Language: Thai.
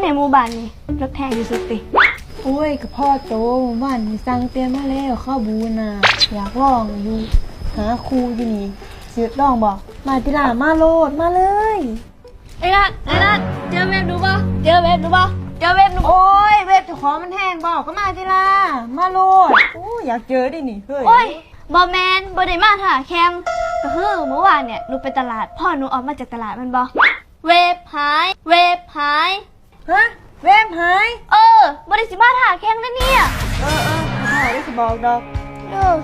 ในหมู่บ้านนี่รถแพงที่สุดติโอ้ยกับพ่อโตหมู่บ้านนี่สั่งเตรียมมาแล้วข้าวบูน่ะอยากลองอยู่หาครูอยู่นี่สิลองบอกมาติล่ามาโลดมาเลยไอ้นัทไอ้นัทเจอเว็บดูป่ะเจอเว็บดูป่ะเจอเว็บดูโอ้ยเว็บเจ้าของมันแห้งบอกก็มาติล่ามาโลดโอ้ยอยากเจอดินี่เฮ้ยโอ้ยบอแมนบอได้มาถ่าแคมก็คือเมื่อวานเนี่ยหนูไปตลาด พ่อหนูออกมาจากตลาดแมันบอ เว็บหาย เว็บหาย ฮะเว็บหาย เออบอได้สิมาถ่าแคมนะเนี่ย เออเออพ่อได้สิบอกดอก เออ